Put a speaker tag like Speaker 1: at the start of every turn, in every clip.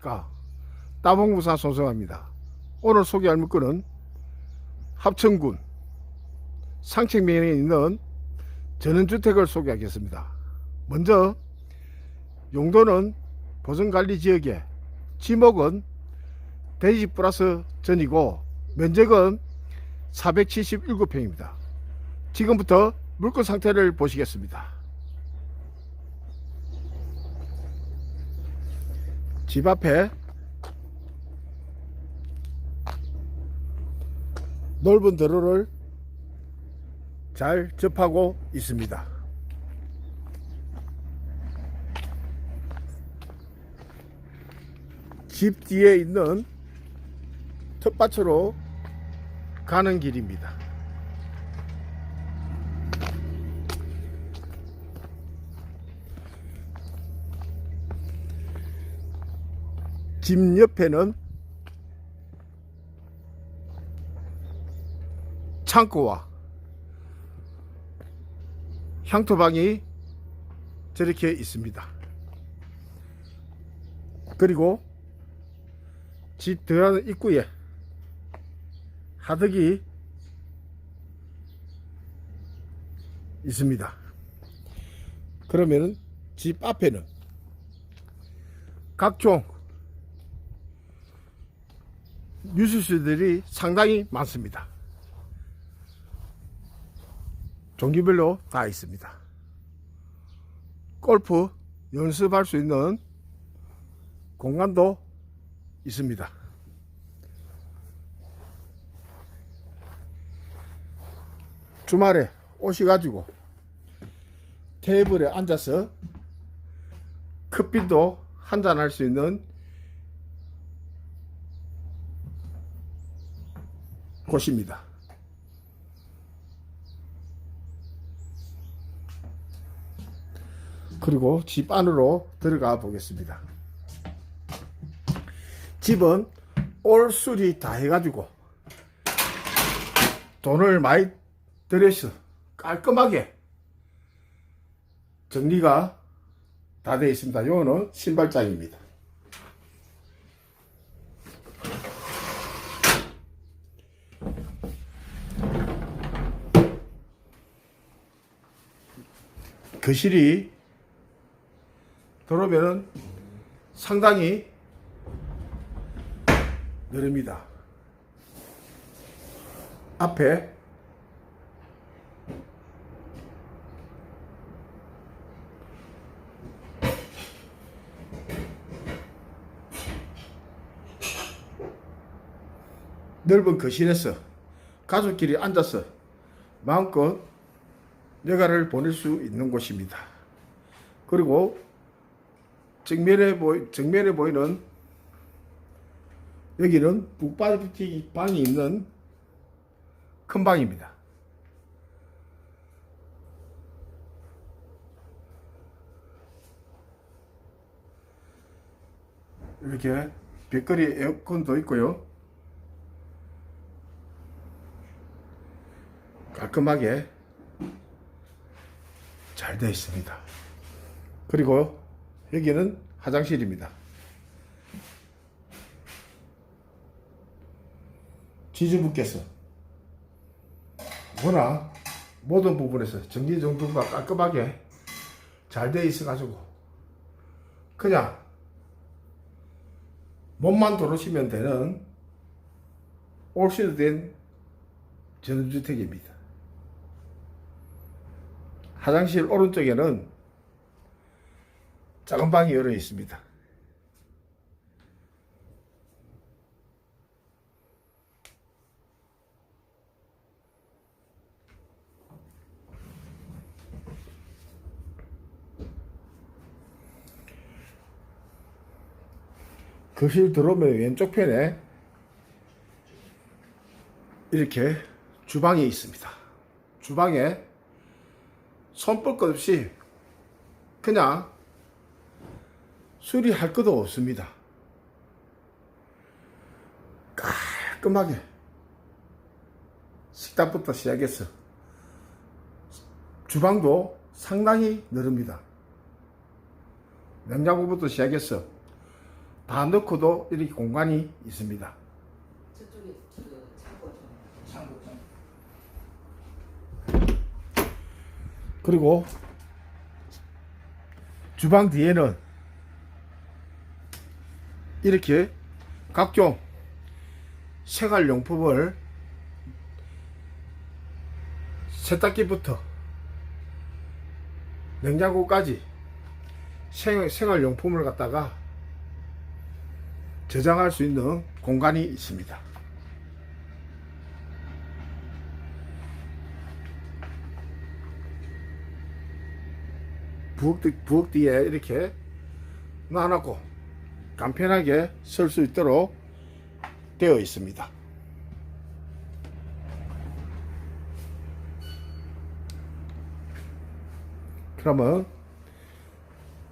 Speaker 1: 안녕하십니까? 따봉무사 손성합니다. 오늘 소개할 물건은 합천군 상책면에 있는 전원주택을 소개하겠습니다. 먼저 용도는 보존관리지역에 지목은 대지 플러스 전이고 면적은 477평입니다. 지금부터 물건 상태를 보시겠습니다 집 앞에 넓은 도로를 잘 접하고 있습니다. 집 뒤에 있는 텃밭으로 가는 길입니다. 집 옆에는 창고와 향토방이 저렇게 있습니다. 그리고 집 들어가는 입구에 하덕이 있습니다. 그러면은 집 앞에는 각종 유수수들이 상당히 많습니다. 종류별로 다 있습니다. 골프 연습할 수 있는 공간도 있습니다. 주말에 오셔가지고 테이블에 앉아서 커피도 한잔 할 수 있는 곳입니다. 그리고 집 안으로 들어가 보겠습니다. 집은 올 수리 다 해가지고 돈을 많이 들여서 깔끔하게 정리가 다 되어 있습니다. 요거는 신발장입니다. 거실이 들어오면은 상당히 느립니다. 앞에 넓은 거실에서 가족끼리 앉아서 마음껏 여가를 보낼 수 있는 곳입니다. 그리고 정면에 보이, 정면에 보이는 여기는 북바티 방이 있는 큰 방입니다. 이렇게 벽걸이 에어컨도 있고요. 깔끔하게 잘 되어 있습니다. 그리고 여기는 화장실입니다. 지주분께서 워낙 모든 부분에서 정리정돈과 깔끔하게 잘 되어 있어가지고 그냥 몸만 들어오시면 되는 올시드 된 전원주택입니다. 화장실 오른쪽에는 작은 방이 열어 있습니다. 거실 들어오면 왼쪽 편에 이렇게 주방이 있습니다. 주방에 손볼 것 없이 그냥 수리할 것도 없습니다. 깔끔하게 식탁부터 시작해서 주방도 상당히 넓습니다. 냉장고부터 시작해서 다 넣고도 이렇게 공간이 있습니다.
Speaker 2: 저쪽에 그 창고 좀.
Speaker 3: 창고 창고.
Speaker 1: 그리고 주방 뒤에는 이렇게 각종 생활용품을 세탁기부터 냉장고까지 생, 생활용품을 갖다가 저장할 수 있는 공간이 있습니다. 부엌, 뒤- 부엌 뒤에 이렇게 놔놓고 간편하게 설수 있도록 되어 있습니다. 그러면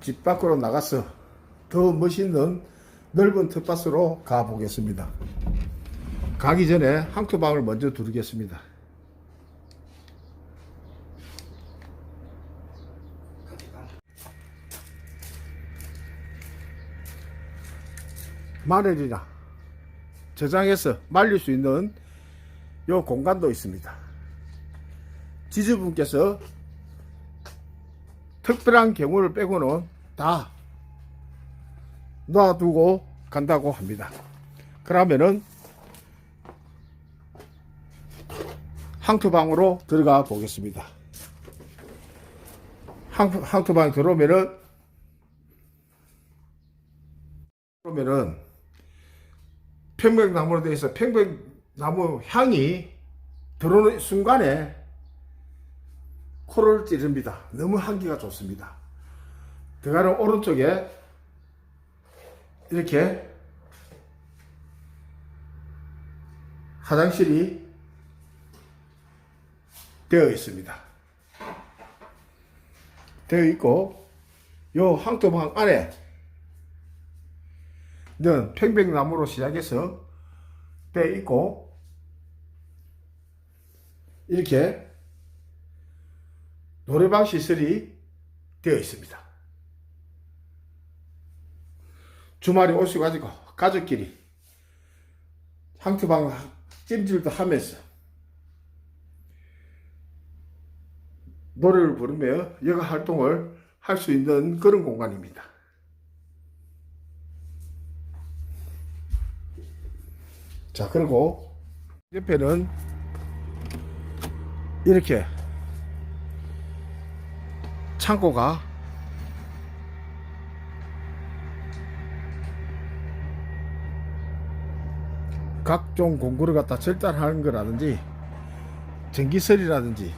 Speaker 1: 집 밖으로 나가서 더 멋있는 넓은 텃밭으로 가 보겠습니다. 가기 전에 항토방을 먼저 두르겠습니다.
Speaker 3: 같이 가.
Speaker 1: 마늘이나 저장해서 말릴 수 있는 요 공간도 있습니다. 지주분께서 특별한 경우를 빼고는 다 놔두고 간다고 합니다. 그러면은 항투방으로 들어가 보겠습니다. 항, 항투방 들어오면은 그러면은 평백나무로 되어 있어 평백나무 향이 들어오는 순간에 코를 찌릅니다. 너무 향기가 좋습니다. 들어가는 오른쪽에 이렇게 화장실이 되어 있습니다. 되어 있고 요 항토방 안에 는 평백나무로 시작해서 돼 있고 이렇게 노래방 시설이 되어 있습니다. 주말에 오셔가지고 가족끼리 항투방 찜질도 하면서 노래를 부르며 여가 활동을 할 수 있는 그런 공간입니다. 자, 그리고 옆에는 이렇게 창고가 각종 공구를 갖다 절단하는 거라든지 전기설이라든지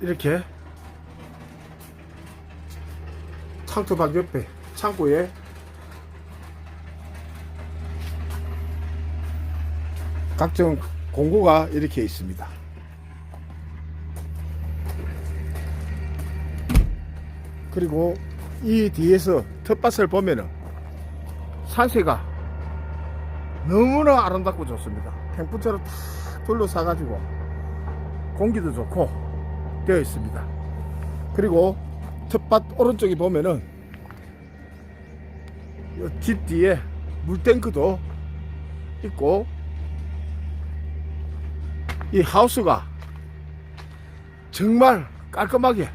Speaker 1: 이렇게 창토방 옆에 창고에 각종 공구가 이렇게 있습니다. 그리고 이 뒤에서 텃밭을 보면은 산세가 너무나 아름답고 좋습니다. 팽부처럼 탁 둘러싸가지고 공기도 좋고 되어 있습니다. 그리고 텃밭 오른쪽에 보면은 이집 뒤에 물탱크도 있고 이 하우스가 정말 깔끔하게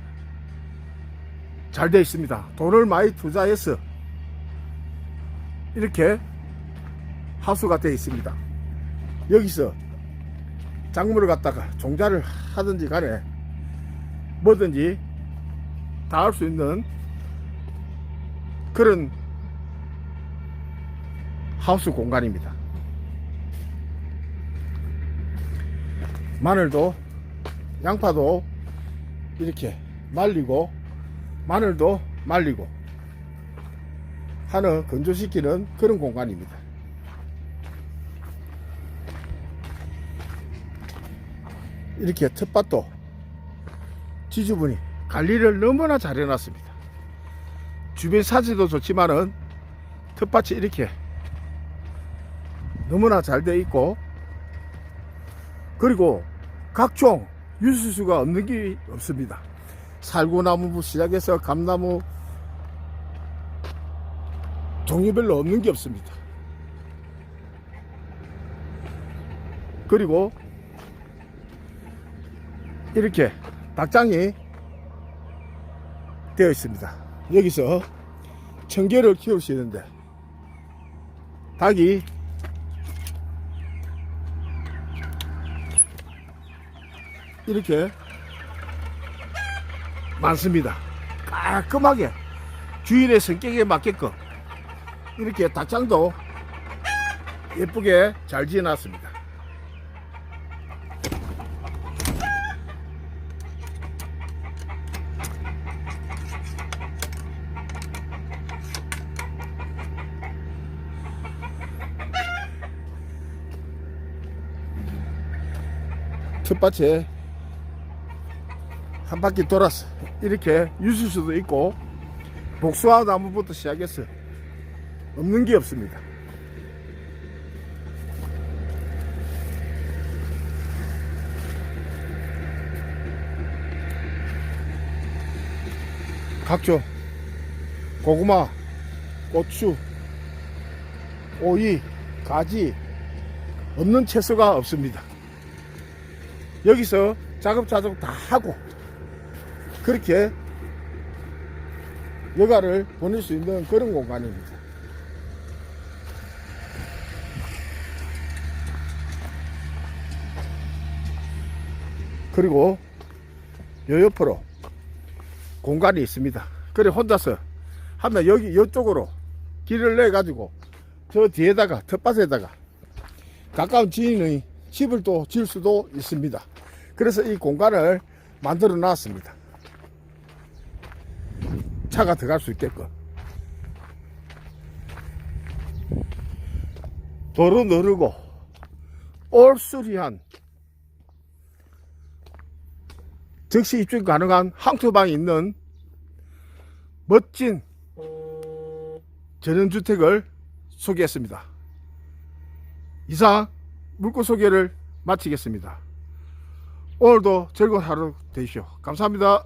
Speaker 1: 잘 되어 있습니다. 돈을 많이 투자해서 이렇게 하우스가 되어 있습니다. 여기서 작물을 갖다가 종자를 하든지 간에 뭐든지 다 할 수 있는 그런 하우스 공간입니다. 마늘도 양파도 이렇게 말리고 마늘도 말리고 하는 건조시키는 그런 공간입니다. 이렇게 텃밭도 지주분이 관리를 너무나 잘 해놨습니다. 주변 사지도 좋지만은 텃밭이 이렇게 너무나 잘 돼 있고 그리고 각종 유수수가 없는 게 없습니다. 살구나무 시작해서 감나무 종류별로 없는 게 없습니다. 그리고 이렇게 닭장이 되어 있습니다. 여기서 청개를 키울 수 있는데 닭이 이렇게 많습니다. 깔끔하게 주인의 성격에 맞게끔 이렇게 닭장도 예쁘게 잘 지어놨습니다. 텃밭에 한 바퀴 돌아서 이렇게 유수수도 있고 복숭아 나무부터 시작해서 없는 게 없습니다. 각종 고구마, 고추, 오이, 가지 없는 채소가 없습니다. 여기서 작업자족 다 하고 그렇게 여가를 보낼 수 있는 그런 공간입니다. 그리고 요 옆으로 공간이 있습니다. 그래 혼자서 하면 여기 이쪽으로 길을 내 가지고 저 뒤에다가 텃밭에다가 가까운 지인의 집을 또 지을 수도 있습니다. 그래서 이 공간을 만들어 놨습니다. 차가 들어갈 수 있게끔. 도로 너르고 올수리한 즉시 입주 가능한 항토방이 있는 멋진 전원주택을 소개했습니다. 이상 물고 소개를 마치겠습니다. 오늘도 즐거운 하루 되십시오. 감사합니다.